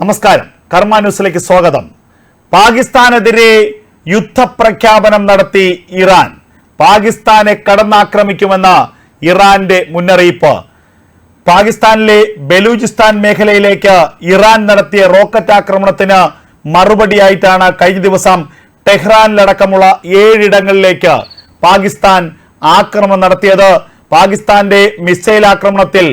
നമസ്കാരം. കർമ്മ ന്യൂസിലേക്ക് സ്വാഗതം. പാകിസ്ഥാനെതിരെ യുദ്ധപ്രഖ്യാപനം നടത്തി ഇറാൻ. പാകിസ്ഥാനെ കടന്നാക്രമിക്കുമെന്ന ഇറാന്റെ മുന്നറിയിപ്പ്. പാകിസ്ഥാനിലെ ബലൂചിസ്ഥാൻ മേഖലയിലേക്ക് ഇറാൻ നടത്തിയ റോക്കറ്റ് ആക്രമണത്തിന് മറുപടിയായിട്ടാണ് കഴിഞ്ഞ ദിവസം ടെഹ്റാനിലടക്കമുള്ള ഏഴിടങ്ങളിലേക്ക് പാകിസ്ഥാൻ ആക്രമണം നടത്തിയത്. പാകിസ്ഥാന്റെ മിസൈൽ ആക്രമണത്തിൽ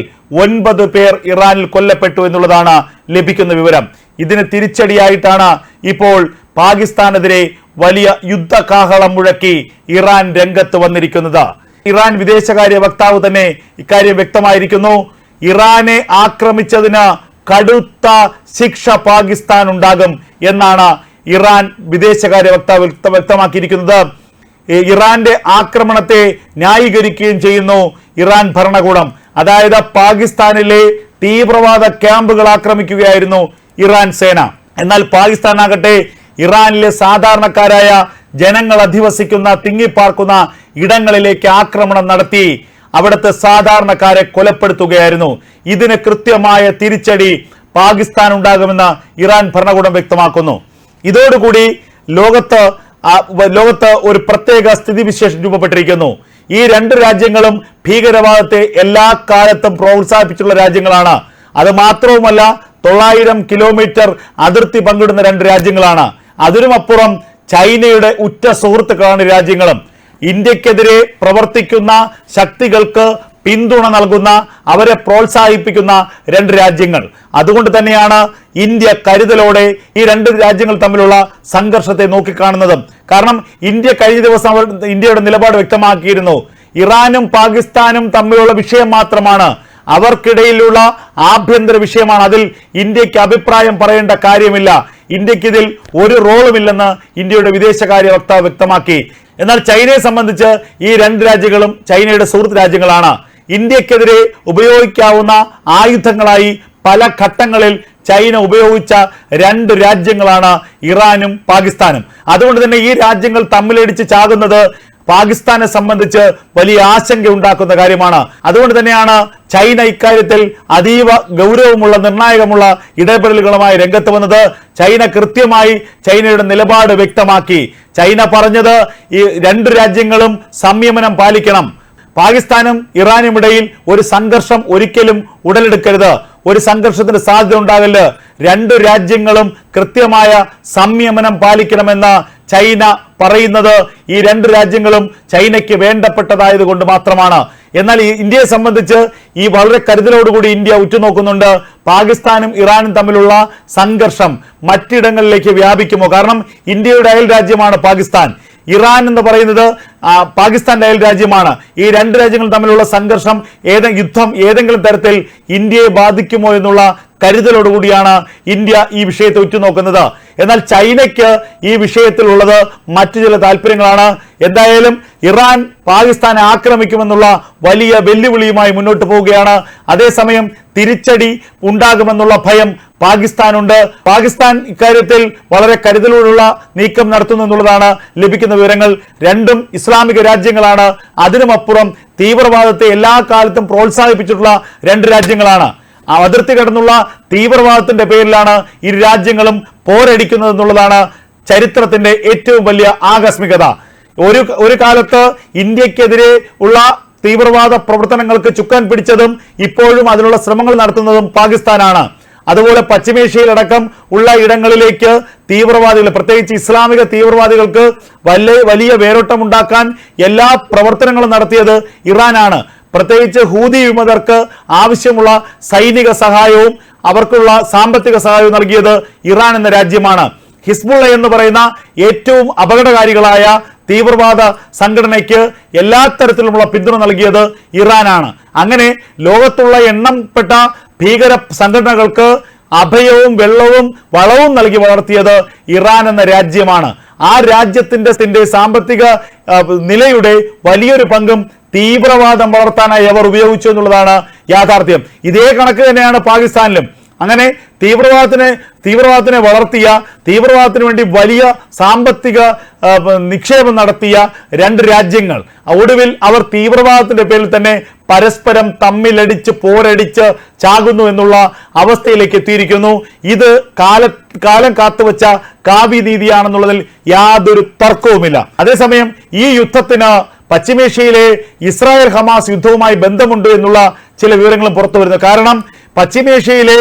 ഒൻപത് പേർ ഇറാനിൽ കൊല്ലപ്പെട്ടു എന്നുള്ളതാണ് ലഭിക്കുന്ന വിവരം. ഇതിന് തിരിച്ചടിയായിട്ടാണ് ഇപ്പോൾ പാകിസ്ഥാനെതിരെ വലിയ യുദ്ധകാഹളം മുഴക്കി ഇറാൻ രംഗത്ത് വന്നിരിക്കുന്നത്. ഇറാൻ വിദേശകാര്യ വക്താവ് തന്നെ ഇക്കാര്യം വ്യക്തമായിരിക്കുന്നു. ഇറാനെ ആക്രമിച്ചതിന് കടുത്ത ശിക്ഷ പാകിസ്ഥാൻ ഉണ്ടാകും എന്നാണ് ഇറാൻ വിദേശകാര്യ വക്താവ് വ്യക്തമാക്കിയിരിക്കുന്നത്. ഇറാന്റെ ആക്രമണത്തെ ന്യായീകരിക്കുകയും ചെയ്യുന്നു ഇറാൻ ഭരണകൂടം. അതായത് പാകിസ്ഥാനിലെ തീവ്രവാദ ക്യാമ്പുകൾ ആക്രമിക്കുകയായിരുന്നു ഇറാൻ സേന. എന്നാൽ പാകിസ്ഥാനാകട്ടെ ഇറാനിലെ സാധാരണക്കാരായ ജനങ്ങൾ അധിവസിക്കുന്ന തിങ്ങിപ്പാർക്കുന്ന ഇടങ്ങളിലേക്ക് ആക്രമണം നടത്തി. അവിടുത്തെ സാധാരണക്കാരെ കൊലപ്പെടുത്തുകയായിരുന്നു. ഇതിന് കൃത്യമായ തിരിച്ചടി പാകിസ്ഥാൻ ഉണ്ടാകുമെന്ന് ഇറാൻ ഭരണകൂടം വ്യക്തമാക്കുന്നു. ഇതോടുകൂടി ലോകത്ത് ലോകത്ത് ഒരു പ്രത്യേക സ്ഥിതിവിശേഷം രൂപപ്പെട്ടിരിക്കുന്നു. ഈ രണ്ട് രാജ്യങ്ങളും ഭീകരവാദത്തെ എല്ലാ കാലത്തും പ്രോത്സാഹിപ്പിച്ചുള്ള രാജ്യങ്ങളാണ്. അത് മാത്രവുമല്ല തൊള്ളായിരം കിലോമീറ്റർ അതിർത്തി പങ്കിടുന്ന രണ്ട് രാജ്യങ്ങളാണ്. അതിനുമപ്പുറം ചൈനയുടെ ഉറ്റ സുഹൃത്തുക്കളാണ് രാജ്യങ്ങളും. ഇന്ത്യക്കെതിരെ പ്രവർത്തിക്കുന്ന ശക്തികൾക്ക് പിന്തുണ നൽകുന്ന അവരെ പ്രോത്സാഹിപ്പിക്കുന്ന രണ്ട് രാജ്യങ്ങൾ. അതുകൊണ്ട് തന്നെയാണ് ഇന്ത്യ കരുതലോടെ ഈ രണ്ട് രാജ്യങ്ങൾ തമ്മിലുള്ള സംഘർഷത്തെ നോക്കിക്കാണുന്നതും. കാരണം ഇന്ത്യ കഴിഞ്ഞ ദിവസം അവർ ഇന്ത്യയുടെ നിലപാട് വ്യക്തമാക്കിയിരുന്നു. ഇറാനും പാകിസ്ഥാനും തമ്മിലുള്ള വിഷയം മാത്രമാണ്. അവർക്കിടയിലുള്ള ആഭ്യന്തര വിഷയമാണ്. അതിൽ ഇന്ത്യയ്ക്ക് അഭിപ്രായം പറയേണ്ട കാര്യമില്ല. ഇന്ത്യയ്ക്ക് ഇതിൽ ഒരു റോളുമില്ലെന്ന് ഇന്ത്യയുടെ വിദേശകാര്യ വക്താവ് വ്യക്തമാക്കി. എന്നാൽ ചൈനയെ സംബന്ധിച്ച് ഈ രണ്ട് രാജ്യങ്ങളും ചൈനയുടെ സുഹൃത്ത് രാജ്യങ്ങളാണ്. ഇന്ത്യക്കെതിരെ ഉപയോഗിക്കാവുന്ന ആയുധങ്ങളായി പല ഘട്ടങ്ങളിൽ ചൈന ഉപയോഗിച്ച രണ്ട് രാജ്യങ്ങളാണ് ഇറാനും പാകിസ്ഥാനും. അതുകൊണ്ട് തന്നെ ഈ രാജ്യങ്ങൾ തമ്മിലടിച്ച് ചാകുന്നത് പാകിസ്ഥാനെ സംബന്ധിച്ച് വലിയ ആശങ്ക ഉണ്ടാക്കുന്ന കാര്യമാണ്. അതുകൊണ്ട് തന്നെയാണ് ചൈന ഇക്കാര്യത്തിൽ അതീവ ഗൗരവമുള്ള നിർണായകമുള്ള ഇടപെടലുകളുമായി രംഗത്ത് വന്നത്. ചൈന കൃത്യമായി ചൈനയുടെ നിലപാട് വ്യക്തമാക്കി. ചൈന പറഞ്ഞത് ഈ രണ്ട് രാജ്യങ്ങളും സംയമനം പാലിക്കണം. പാകിസ്ഥാനും ഇറാനും ഇടയിൽ ഒരു സംഘർഷം ഒരിക്കലും ഉടലെടുക്കരുത്. ഒരു സംഘർഷത്തിന് സാധ്യത ഉണ്ടാകൽ രണ്ടു രാജ്യങ്ങളും കൃത്യമായ സംയമനം പാലിക്കണമെന്ന് ചൈന പറയുന്നത് ഈ രണ്ട് രാജ്യങ്ങളും ചൈനയ്ക്ക് വേണ്ടപ്പെട്ടതായത് കൊണ്ട് മാത്രമാണ്. എന്നാൽ ഇന്ത്യയെ സംബന്ധിച്ച് ഈ വളരെ കരുതലോടുകൂടി ഇന്ത്യ ഉറ്റുനോക്കുന്നുണ്ട്. പാകിസ്ഥാനും ഇറാനും തമ്മിലുള്ള സംഘർഷം മറ്റിടങ്ങളിലേക്ക് വ്യാപിക്കുമോ? കാരണം ഇന്ത്യയുടെ അയൽ രാജ്യമാണ് പാകിസ്ഥാൻ. ഇറാൻ എന്ന് പറയുന്നത് പാകിസ്ഥാന്റെ അയൽ രാജ്യമാണ്. ഈ രണ്ട് രാജ്യങ്ങൾ തമ്മിലുള്ള സംഘർഷം ഏതെ യുദ്ധം ഏതെങ്കിലും തരത്തിൽ ഇന്ത്യയെ ബാധിക്കുമോ എന്നുള്ള കരുതലോടുകൂടിയാണ് ഇന്ത്യ ഈ വിഷയത്തെ ഉറ്റുനോക്കുന്നത്. എന്നാൽ ചൈനയ്ക്ക് ഈ വിഷയത്തിലുള്ളത് മറ്റു ചില താല്പര്യങ്ങളാണ്. എന്തായാലും ഇറാൻ പാകിസ്ഥാനെ ആക്രമിക്കുമെന്നുള്ള വലിയ വെല്ലുവിളിയുമായി മുന്നോട്ട് പോവുകയാണ്. അതേസമയം തിരിച്ചടി ഉണ്ടാകുമെന്നുള്ള ഭയം പാകിസ്ഥാനുണ്ട്. പാകിസ്ഥാൻ ഇക്കാര്യത്തിൽ വളരെ കരുതലോടുള്ള നീക്കം നടത്തുന്നു എന്നുള്ളതാണ് ലഭിക്കുന്ന വിവരങ്ങൾ. രണ്ടും ഇസ്ലാമിക രാജ്യങ്ങളാണ്. അതിനുമപ്പുറം തീവ്രവാദത്തെ എല്ലാ കാലത്തും പ്രോത്സാഹിപ്പിച്ചിട്ടുള്ള രണ്ട് രാജ്യങ്ങളാണ്. ആ അതിർത്തി കടന്നുള്ള തീവ്രവാദത്തിന്റെ പേരിലാണ് ഇരു രാജ്യങ്ങളും പോരടിക്കുന്നത് എന്നുള്ളതാണ് ചരിത്രത്തിന്റെ ഏറ്റവും വലിയ ആകസ്മികത. ഒരു ഒരു കാലത്ത് ഇന്ത്യക്കെതിരെ ഉള്ള തീവ്രവാദ പ്രവർത്തനങ്ങൾക്ക് ചുക്കാൻ പിടിച്ചതും ഇപ്പോഴും അതിനുള്ള ശ്രമങ്ങൾ നടത്തുന്നതും പാകിസ്ഥാനാണ്. അതുപോലെ പശ്ചിമേഷ്യയിലടക്കം ഉള്ള ഇടങ്ങളിലേക്ക് തീവ്രവാദികൾ പ്രത്യേകിച്ച് ഇസ്ലാമിക തീവ്രവാദികൾക്ക് വലിയ വലിയ വേരോട്ടമുണ്ടാക്കാൻ എല്ലാ പ്രവർത്തനങ്ങളും നടത്തിയത് ഇറാനാണ്. പ്രത്യേകിച്ച് ഹൂതി വിമതർക്ക് ആവശ്യമുള്ള സൈനിക സഹായവും അവർക്കുള്ള സാമ്പത്തിക സഹായവും നൽകിയത് ഇറാൻ എന്ന രാജ്യമാണ്. ഹിസ്ബുള്ള എന്ന് പറയുന്ന ഏറ്റവും അപകടകാരികളായ തീവ്രവാദ സംഘടനയ്ക്ക് എല്ലാ തരത്തിലുമുള്ള പിന്തുണ നൽകിയത് ഇറാനാണ്. അങ്ങനെ ലോകത്തുള്ള എണ്ണംപ്പെട്ട ഭീകര സംഘടനകൾക്ക് അഭയവും വെള്ളവും വളവും നൽകി വളർത്തിയത് ഇറാൻ എന്ന രാജ്യമാണ്. ആ രാജ്യത്തിന്റെ സാമ്പത്തിക നിലയുടെ വലിയൊരു പങ്കും തീവ്രവാദം വളർത്താനായി അവർ ഉപയോഗിച്ചു എന്നുള്ളതാണ് യാഥാർത്ഥ്യം. ഇതേ കണക്ക് തന്നെയാണ് പാകിസ്ഥാനിലും. അങ്ങനെ തീവ്രവാദത്തിനെ തീവ്രവാദത്തിനെ വളർത്തിയ തീവ്രവാദത്തിന് വേണ്ടി വലിയ സാമ്പത്തിക നിക്ഷേപം നടത്തിയ രണ്ട് രാജ്യങ്ങൾ. ഒടുവിൽ അവർ തീവ്രവാദത്തിന്റെ പേരിൽ തന്നെ പരസ്പരം തമ്മിലടിച്ച് പോരടിച്ച് ചാകുന്നു എന്നുള്ള അവസ്ഥയിലേക്ക് എത്തിയിരിക്കുന്നു. ഇത് കാല കാലം കാത്തുവച്ച കാവ്യനീതിയാണെന്നുള്ളതിൽ യാതൊരു തർക്കവുമില്ല. അതേസമയം ഈ യുദ്ധത്തിന് പശ്ചിമേഷ്യയിലെ ഇസ്രായേൽ ഹമാസ് യുദ്ധവുമായി ബന്ധമുണ്ട് എന്നുള്ള ചില വിവരങ്ങളും പുറത്തു വരുന്നു. കാരണം പശ്ചിമേഷ്യയിലെ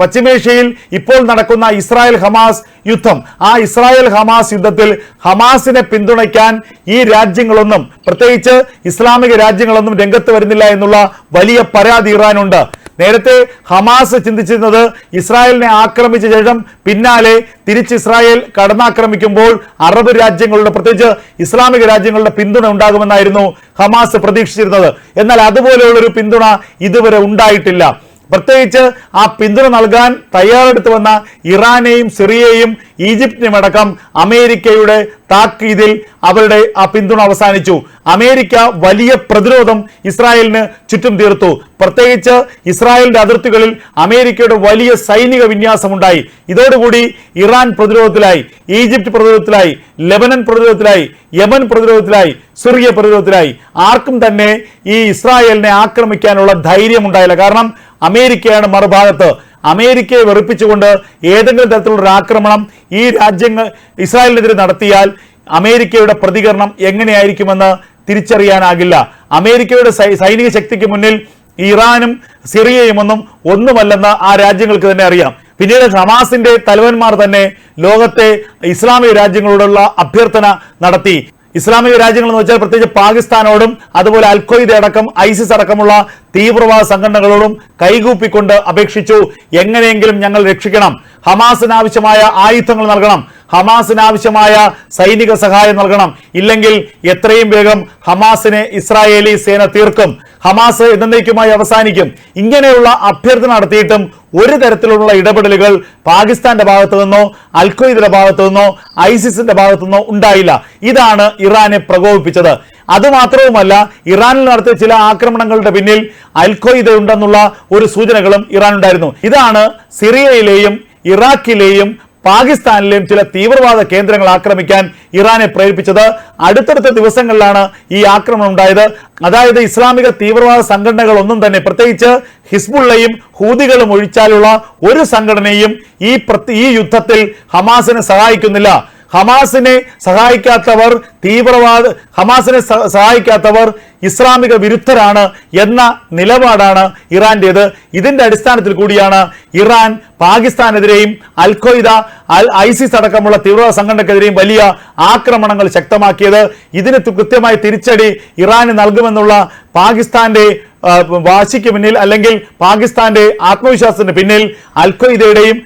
പശ്ചിമേഷ്യയിൽ ഇപ്പോൾ നടക്കുന്ന ഇസ്രായേൽ ഹമാസ് യുദ്ധം ആ ഇസ്രായേൽ ഹമാസ് യുദ്ധത്തിൽ ഹമാസിനെ പിന്തുണയ്ക്കാൻ ഈ രാജ്യങ്ങളൊന്നും പ്രത്യേകിച്ച് ഇസ്ലാമിക രാജ്യങ്ങളൊന്നും രംഗത്ത് വരുന്നില്ല എന്നുള്ള വലിയ പരാതി ഇറാനുണ്ട്. നേരത്തെ ഹമാസ് ചിന്തിച്ചിരുന്നത് ഇസ്രായേലിനെ ആക്രമിച്ച ശേഷം പിന്നാലെ തിരിച്ച് ഇസ്രായേൽ കടന്നാക്രമിക്കുമ്പോൾ അറബ് രാജ്യങ്ങളുടെ പ്രത്യേകിച്ച് ഇസ്ലാമിക രാജ്യങ്ങളുടെ പിന്തുണ ഉണ്ടാകുമെന്നായിരുന്നു ഹമാസ് പ്രതീക്ഷിച്ചിരുന്നത്. എന്നാൽ അതുപോലെയുള്ളൊരു പിന്തുണ ഇതുവരെ ഉണ്ടായിട്ടില്ല. പ്രത്യേകിച്ച് ആ പിന്തുണ നൽകാൻ തയ്യാറെടുത്തു വന്ന ഇറാനെയും സിറിയയും ഈജിപ്തിനെയും അടക്കം അമേരിക്കയുടെ താക്കീതിൽ അവരുടെ ആ പിന്തുണ അവസാനിച്ചു. അമേരിക്ക വലിയ പ്രതിരോധം ഇസ്രായേലിന് ചുറ്റും തീർത്തു. പ്രത്യേകിച്ച് ഇസ്രായേലിന്റെ അതിർത്തികളിൽ അമേരിക്കയുടെ വലിയ സൈനിക വിന്യാസമുണ്ടായി. ഇതോടുകൂടി ഇറാൻ പ്രതിരോധത്തിലായി ഈജിപ്ത് പ്രതിരോധത്തിലായി ലെബനൻ പ്രതിരോധത്തിലായി യമൻ പ്രതിരോധത്തിലായി സിറിയ പ്രതിരോധത്തിലായി. ആർക്കും തന്നെ ഈ ഇസ്രായേലിനെ ആക്രമിക്കാനുള്ള ധൈര്യം ഉണ്ടായില്ല കാരണം അമേരിക്കയാണ് മറുഭാഗത്ത്. അമേരിക്കയെ വെറുപ്പിച്ചുകൊണ്ട് ഏതെങ്കിലും തരത്തിലുള്ള ആക്രമണം ഈ രാജ്യങ്ങൾ ഇസ്രായേലിനെതിരെ നടത്തിയാൽ അമേരിക്കയുടെ പ്രതികരണം എങ്ങനെയായിരിക്കുമെന്ന് തിരിച്ചറിയാനാകില്ല. അമേരിക്കയുടെ സൈനിക ശക്തിക്ക് മുന്നിൽ ഇറാനും സിറിയയുമൊന്നും ഒന്നുമല്ലെന്ന് ആ രാജ്യങ്ങൾക്ക് തന്നെ അറിയാം. പിന്നീട് ഹമാസിന്റെ തലവന്മാർ തന്നെ ലോകത്തെ ഇസ്ലാമിക രാജ്യങ്ങളോടുള്ള അഭ്യർത്ഥന നടത്തി. ഇസ്ലാമിക രാജ്യങ്ങൾ എന്ന് വെച്ചാൽ പ്രത്യേകിച്ച് പാകിസ്ഥാനോടും അതുപോലെ അൽഖയ്ദ അടക്കം ഐസിസ് അടക്കമുള്ള തീവ്രവാദ സംഘടനകളോടും കൈകൂപ്പിക്കൊണ്ട് അപേക്ഷിച്ചു. എങ്ങനെയെങ്കിലും ഞങ്ങൾ രക്ഷിക്കണം. ഹമാസിന് ആവശ്യമായ ആയുധങ്ങൾ നൽകണം. ഹമാസിന് ആവശ്യമായ സൈനിക സഹായം നൽകണം. ഇല്ലെങ്കിൽ എത്രയും വേഗം ഹമാസിനെ ഇസ്രായേലി സേന തീർക്കും. ഹമാസ് എന്നേക്കുമായി അവസാനിക്കും. ഇങ്ങനെയുള്ള അഭ്യർത്ഥന നടത്തിയിട്ടും ഒരു തരത്തിലുള്ള ഇടപെടലുകൾ പാകിസ്ഥാന്റെ ഭാഗത്തു നിന്നോ അൽഖയ്ദിന്റെ ഭാഗത്തു നിന്നോ ഐസിസിന്റെ ഭാഗത്തു നിന്നോ ഉണ്ടായില്ല. ഇതാണ് ഇറാനെ പ്രകോപിപ്പിച്ചത്. അതുമാത്രവുമല്ല ഇറാനിൽ നടത്തിയ ചില ആക്രമണങ്ങളുടെ പിന്നിൽ അൽഖയ്ദ ഉണ്ടെന്നുള്ള ഒരു സൂചനകളും ഇറാൻ ഉണ്ടായിരുന്നു ഇതാണ് സിറിയയിലെയും ഇറാഖിലെയും പാകിസ്ഥാനിലെയും ചില തീവ്രവാദ കേന്ദ്രങ്ങൾ ആക്രമിക്കാൻ ഇറാനെ പ്രേരിപ്പിച്ചത് അടുത്തടുത്ത ദിവസങ്ങളിലാണ് ഈ ആക്രമണം ഉണ്ടായത്. അതായത് ഇസ്ലാമിക തീവ്രവാദ സംഘടനകൾ ഒന്നും തന്നെ പ്രത്യേകിച്ച് ഹിസ്ബുള്ളയും ഹൂദികളും ഒഴിച്ചാലുള്ള ഒരു സംഘടനയും ഈ ഈ യുദ്ധത്തിൽ ഹമാസിനെ സഹായിക്കുന്നില്ല. ഹമാസിനെ സഹായിക്കാത്തവർ തീവ്രവാദ ഹമാസിനെ സഹായിക്കാത്തവർ ഇസ്ലാമിക വിരുദ്ധരാണ് എന്ന നിലപാടാണ് ഇറാന്റേത് ഇതിന്റെ അടിസ്ഥാനത്തിൽ കൂടിയാണ് ഇറാൻ പാകിസ്ഥാനെതിരെയും അൽ ഖ്വയ്ദ അൽ ഐസിസ് അടക്കമുള്ള തീവ്രവാദ സംഘടനക്കെതിരെയും വലിയ ആക്രമണങ്ങൾ ശക്തമാക്കിയത്. ഇതിന് കൃത്യമായ തിരിച്ചടി ഇറാന് നൽകുമെന്നുള്ള പാകിസ്ഥാന്റെ വാശിക്ക് പിന്നിൽ അല്ലെങ്കിൽ പാകിസ്ഥാന്റെ ആത്മവിശ്വാസത്തിന് പിന്നിൽ അൽ ഖ്വയ്ദയുടെയും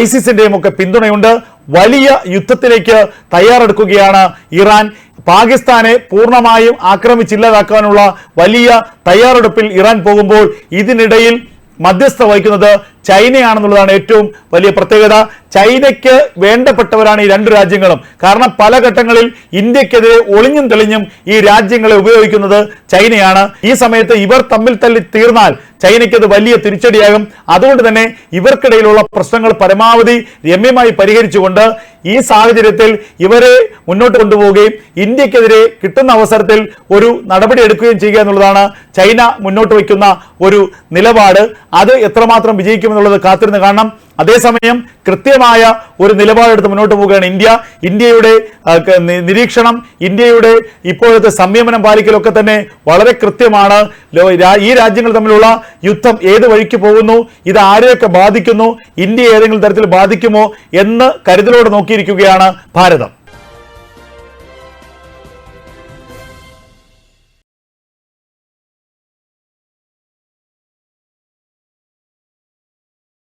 ഐസിസിന്റെയും ഒക്കെ പിന്തുണയുണ്ട്. വലിയ യുദ്ധത്തിലേക്ക് തയ്യാറെടുക്കുകയാണ് ഇറാൻ. പാകിസ്ഥാനെ പൂർണമായും ആക്രമിച്ചില്ലാതാക്കാനുള്ള വലിയ തയ്യാറെടുപ്പിൽ ഇറാൻ പോകുമ്പോൾ ഇതിനിടയിൽ മധ്യസ്ഥ വഹിക്കുന്നത് ചൈനയാണെന്നുള്ളതാണ് ഏറ്റവും വലിയ പ്രത്യേകത. ചൈനയ്ക്ക് വേണ്ടപ്പെട്ടവരാണ് ഈ രണ്ട് രാജ്യങ്ങളും. കാരണം പല ഘട്ടങ്ങളിൽ ഇന്ത്യക്കെതിരെ ഒളിഞ്ഞും തെളിഞ്ഞും ഈ രാജ്യങ്ങളെ ഉപയോഗിക്കുന്നത് ചൈനയാണ്. ഈ സമയത്ത് ഇവർ തമ്മിൽ തല്ലി തീർന്നാൽ ചൈനയ്ക്ക് അത് വലിയ തിരിച്ചടിയാകും. അതുകൊണ്ട് തന്നെ ഇവർക്കിടയിലുള്ള പ്രശ്നങ്ങൾ പരമാവധി രമ്യമായി പരിഹരിച്ചുകൊണ്ട് ഈ സാഹചര്യത്തിൽ ഇവരെ മുന്നോട്ട് കൊണ്ടുപോവുകയും ഇന്ത്യക്കെതിരെ കിട്ടുന്ന അവസരത്തിൽ ഒരു നടപടി എടുക്കുകയും ചെയ്യുക എന്നുള്ളതാണ് ചൈന മുന്നോട്ട് വയ്ക്കുന്ന ഒരു നിലപാട്. അത് എത്രമാത്രം വിജയിക്കുമെന്നുള്ളത് കാത്തിരുന്ന് കാണണം. അതേസമയം കൃത്യമായ ഒരു നിലപാടെടുത്ത് മുന്നോട്ട് പോവുകയാണ് ഇന്ത്യ. ഇന്ത്യയുടെ നിരീക്ഷണം ഇന്ത്യയുടെ ഇപ്പോഴത്തെ സംയമനം പാലിക്കലൊക്കെ തന്നെ വളരെ കൃത്യമാണ്. ഈ രാജ്യങ്ങൾ തമ്മിലുള്ള യുദ്ധം ഏത് വഴിക്ക് പോകുന്നു ഇത് ആരെയൊക്കെ ബാധിക്കുന്നു ഇന്ത്യ ഏതെങ്കിലും തരത്തിൽ ബാധിക്കുമോ എന്ന് കരുതലോടെ നോക്കിയിരിക്കുകയാണ് ഭാരതം.